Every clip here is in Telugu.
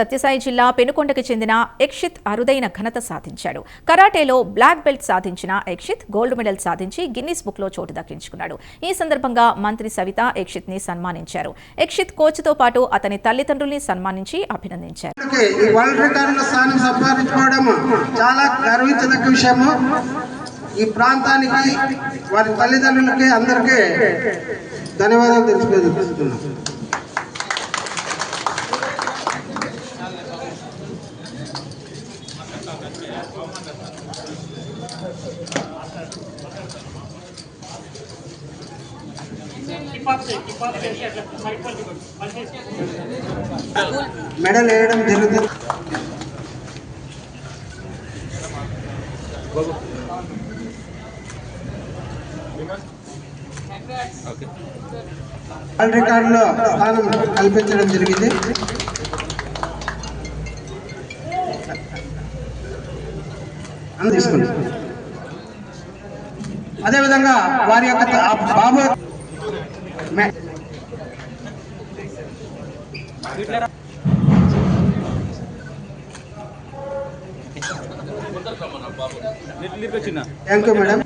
సత్యసాయి జిల్లా పెనుకొండకు చెందిన యక్షిత్ అరుదైన ఘనత సాధించాడు. కరాటేలో బ్లాక్ బెల్ట్ సాధించిన యక్షిత్ గోల్డ్ మెడల్ సాధించి గిన్నిస్ బుక్లో చోటు దక్కించుకున్నాడు. ఈ సందర్భంగా మంత్రి సవిత యక్షిత్ని సన్మానించారు. యక్షిత్ కోచ్తో పాటు అతని తల్లిదండ్రుల్ని సన్మానించి అభినందించారు. ఈ చాలా గర్వించదగ్గ విషయము. ఈ ప్రాంతానికి వారి తల్లిదండ్రులకి అందరికీ ధన్యవాదాలు తెలుసుకుంటున్నాం మెడల్ వేయడం జరుగుతుంది. వరల్డ్ రికార్డులో స్థానం కల్పించడం జరిగింది. అని తీసుకుంటాం అదేవిధంగా వారి యొక్క బాబు థ్యాంక్ యూ మేడం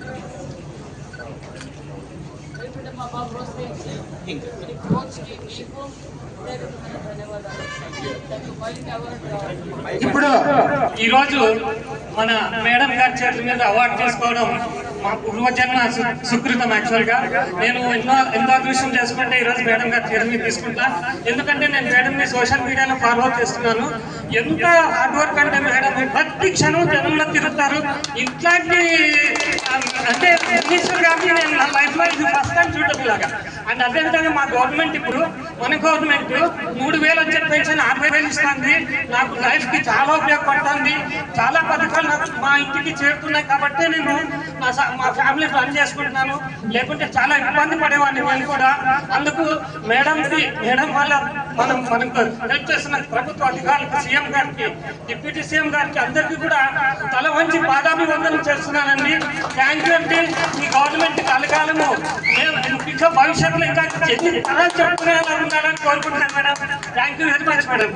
ఇప్పుడు ఈరోజు మన మేడం గారి చేతుల మీద అవార్డు తీసుకోవడం మా పూర్వజన్మ సుకృతం యాక్చువల్గా. నేను ఎన్నో ఎంతో అదృష్టం చేసుకుంటే ఈరోజు మేడం గారి చేతుల మీద తీసుకుంటా. ఎందుకంటే నేను మేడం ని సోషల్ మీడియాలో ఫాలో చేస్తున్నాను. ఎంత హార్డ్ వర్క్ అంటే మేడం ప్రతి క్షణం జనంలో తిరుగుతారు. ఇట్లాంటి అంటే మినిస్టర్ గారిని నేను నా లైఫ్లో ఇది ఫస్ట్ టైం చూడట్లాగా. అండ్ అదేవిధంగా మా గవర్నమెంట్ ఇప్పుడు మన గవర్నమెంట్ మూడు వేలు వచ్చే పెన్షన్ అరవై వేలు ఇస్తుంది. నాకు లైఫ్కి చాలా ఉపయోగపడుతుంది. చాలా పథకాలు నాకు మా ఇంటికి చేరుతున్నాయి కాబట్టి నేను మా మా ఫ్యామిలీ రన్ చేసుకుంటున్నాను. లేకుంటే చాలా ఇబ్బంది పడేవాడిని నేను కూడా. అందుకు మేడంకి మేడం వల్ల మనం మనకు హెల్ప్ చేస్తున్న ప్రభుత్వ అధికారులకు సీఎం గారికి డిప్యూటీ సీఎం గారికి అందరికీ కూడా తల వంచి పాదాభివందనం చేస్తున్నానండి. థ్యాంక్ యూ అండి ఈ గవర్నమెంట్ కలకాలము. ఇంకా భవిష్యత్తులో ఇంకా ఎన్ని తరాలు చెప్పుకునేలా ఉండాలని కోరుకుంటున్నాను madam. Thank you very much madam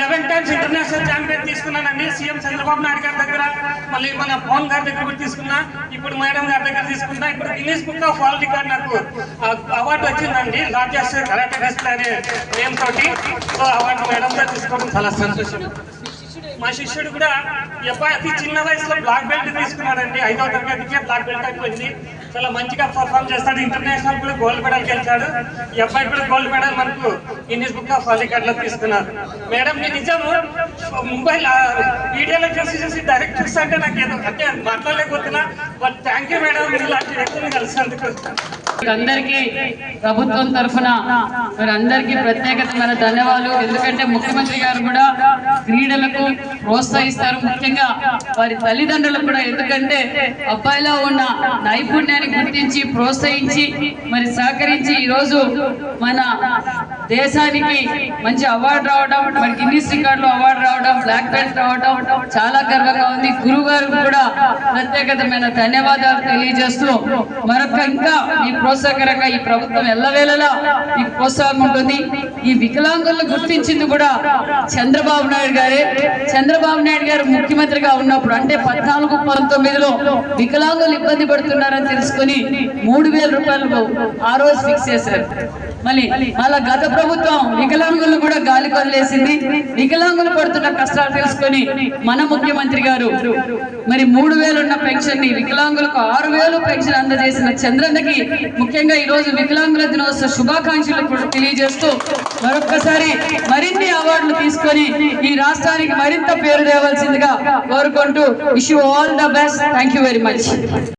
eleven times international champion తీసుకున్నానండి సీఎం చంద్రబాబు నాయుడు గారి దగ్గర మళ్ళీ మన పవన్ గారి దగ్గర కూడా తీసుకున్నా ఇప్పుడు మేడం గారి దగ్గర తీసుకున్నా. ఇప్పుడు Guinness book of world record నాకు అవార్డు వచ్చిందండి. లార్జెస్ట్ కరాటే ఫెస్ట్ అనే నేమ్ తోటి. సో అవార్డు మేడం గారు తీసుకోవడం చాలా సంతోషం. మా శిష్యుడు కూడా ఈ అబ్బాయి అతి చిన్న వయసులో బ్లాక్ బెల్ట్ తీసుకున్నాడండి. ఐదో తరగతికే బ్లాక్ బెల్ట్ అయిపోయింది చాలా మంచిగా పర్ఫామ్ చేస్తాడు. ఇంటర్నేషనల్ కూడా గోల్డ్ మెడల్ గెలిచాడు. ఈ అబ్బాయి కూడా గోల్డ్ మెడల్ మనకు గిన్నీస్ బుక్ ఆఫ్ వరల్డ్ రికార్డ్లో తీసుకున్నారు మేడం నేను నిజము మొబైల్ వీడియోలో చూసి చూసి డైరెక్ట్ చూస్తుంటే నాకు ఏదో అంటే మాట్లాడలేకపోతున్నా. But thank you madam. ఇలాంటి వ్యక్తులను కలిసినందుకు. అందరికీ ప్రభుత్వం తరఫున మరి అందరికీ ప్రత్యేకతమైన ధన్యవాదాలు. ఎందుకంటే ముఖ్యమంత్రి గారు కూడా క్రీడలకు ప్రోత్సహిస్తారు ముఖ్యంగా వారి తల్లిదండ్రులకు కూడా. ఎందుకంటే అబ్బాయిలో ఉన్న నైపుణ్యాన్ని గుర్తించి ప్రోత్సహించి మరి సహకరించి ఈరోజు మన దేశానికి మంచి అవార్డు రావడం మరి గిన్నీస్ రికార్డులో అవార్డు రావడం బ్లాక్ బెల్ట్ రావడం చాలా గర్వంగా ఉంది. గురువు గారికి కూడా ప్రత్యేకతమైన ధన్యవాదాలు తెలియజేస్తూ మరొక ఇంకా ఈ ప్రోత్సాహకరంగా ఈ ప్రభుత్వం ఎల్లవేళలా ఈ ప్రోత్సాహం ఉంటుంది. ఈ వికలాంగులను గుర్తించింది కూడా చంద్రబాబు నాయుడు గారే. చంద్రబాబు నాయుడు గారు ముఖ్యమంత్రిగా ఉన్నప్పుడు అంటే పద్నాలుగు పంతొమ్మిదిలో వికలాంగులు ఇబ్బంది పడుతున్నారని తెలుసుకొని మూడు వేల రూపాయలు ఆ రోజు ఫిక్స్ చేశారు. మళ్ళీ మళ్ళా గత ప్రభుత్వం వికలాంగులు కూడా గాలి కొదిలేసింది వికలాంగులు పడుతున్న కష్టాలు తెలుసుకొని మన ముఖ్యమంత్రి గారు మరి మూడు ఉన్న పెన్షన్ని వికలాంగులకు ఆరు వేలు పెన్షన్ అందజేసిన చంద్రన్నకి ముఖ్యంగా ఈ రోజు వికలాంగుల దినోత్సవ శుభాకాంక్షలు తెలియజేస్తూ మరొక్కసారి మరిన్ని అవార్డులు తీసుకొని ఈ రాష్ట్రానికి మరింత పేరు తేవలసిందిగా కోరుకుంటూ wish all the best. Thank you very much.